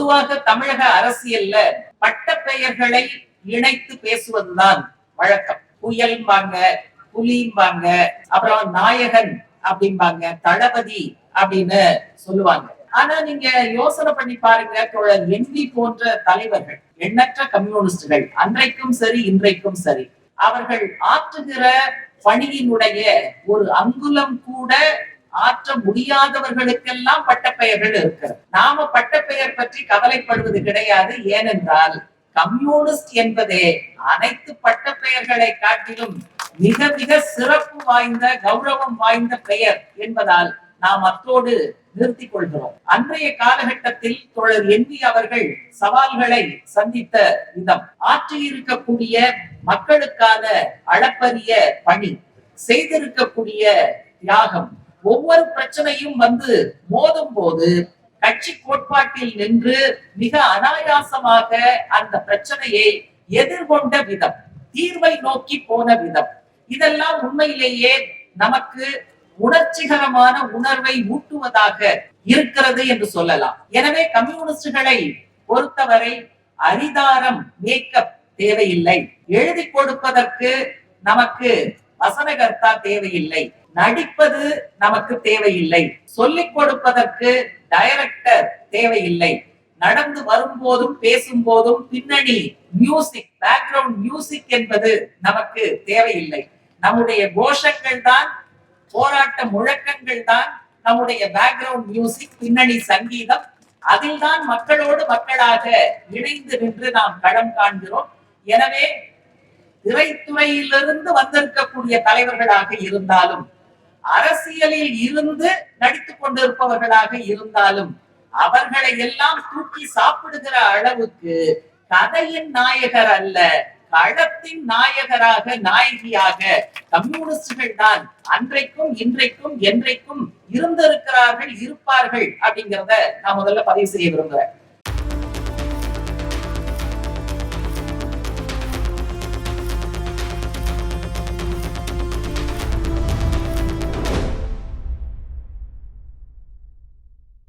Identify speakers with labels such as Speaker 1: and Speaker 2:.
Speaker 1: பொதுவாக தமிழக அரசியல்ல பட்ட பெயர்களை இணைத்து பேசுவதுதான் வழக்கம். புயல்பாங்க புலிம்பாங்க அப்புறம் நாயகன் அப்படிம்பாங்க தளபதி அப்படின்னு சொல்லுவாங்க. ஆனா நீங்க யோசனை பண்ணி பாருங்க தோழர் எம்பி போன்ற தலைவர்கள் எண்ணற்ற கம்யூனிஸ்டுகள் அன்றைக்கும் சரி இன்றைக்கும் சரி அவர்கள் ஆற்றுகிற பணியினுடைய ஒரு அங்குலம் கூட ஆற்ற முடியாதவர்களுக்கெல்லாம் பட்டப்பெயர்கள் இருக்கிறது நாம பட்டப்பெயர் பற்றி கவலைப்படுவது கிடையாது. ஏனென்றால் கம்யூனிஸ்ட் என்பதே அனைத்து பட்டப்பெயர்களை காட்டிலும் மிக மிக சிறப்பு வாய்ந்த கௌரவம் வாய்ந்த பெயர் என்பதால் நாம் அத்தோடு நிறுத்திக் கொள்கிறோம். அன்றைய காலகட்டத்தில் தோழர் எம்பி அவர்கள் சவால்களை சந்தித்த விதம் ஆற்றியிருக்கக்கூடிய மக்களுக்கான அளப்பரிய பணி செய்திருக்கக்கூடிய தியாகம் ஒவ்வொரு பிரச்சனையும் வந்து மோதும் போது கட்சி கோட்பாட்டில் நின்று மிக அனாயாசமாக அந்த பிரச்சனையை எதிர்கொண்ட விதம் தீர்வை நோக்கி போன விதம். இதெல்லாம் உண்மையிலேயே நமக்கு உணர்ச்சிகரமான உணர்வை ஊட்டுவதாக இருக்கிறது என்று சொல்லலாம். எனவே கம்யூனிஸ்டுகளை பொறுத்தவரை அரிதாரம் மேக்கப் தேவையில்லை. எழுதி கொடுப்பதற்கு நமக்கு வசனகர்த்தா தேவையில்லை. நடிப்பது நமக்கு தேவையில்லை. சொல்லிக் கொடுப்பதற்கு டைரக்டர் தேவையில்லை. நடந்து வரும்போதும் பேசும் போதும் பின்னணி மியூசிக் பேக்ரவுண்ட் மியூசிக் என்பது நமக்கு தேவையில்லை. நம்முடைய கோஷங்கள் தான் போராட்ட முழக்கங்கள் தான் நம்முடைய பேக்ரவுண்ட் மியூசிக் பின்னணி சங்கீதம். அதில் தான் மக்களோடு மக்களாக இணைந்து நின்று நாம் களம் காண்கிறோம். எனவே திரைத்துறையிலிருந்து வந்திருக்கக்கூடிய தலைவர்களாக இருந்தாலும் அரசியலில் இருந்து நடித்துக் கொண்டிருப்பவர்களாக இருந்தாலும் அவர்களை எல்லாம் தூக்கி சாப்பிடுகிற அளவுக்கு கதையின் நாயகர் அல்ல களத்தின் நாயகராக நாயகியாக கம்யூனிஸ்டுகள் தான் அன்றைக்கும் இன்றைக்கும் என்றைக்கும் இருந்திருக்கிறார்கள் இருப்பார்கள் அப்படிங்கிறத நான் முதல்ல பதிவு செய்ய விரும்புறேன்.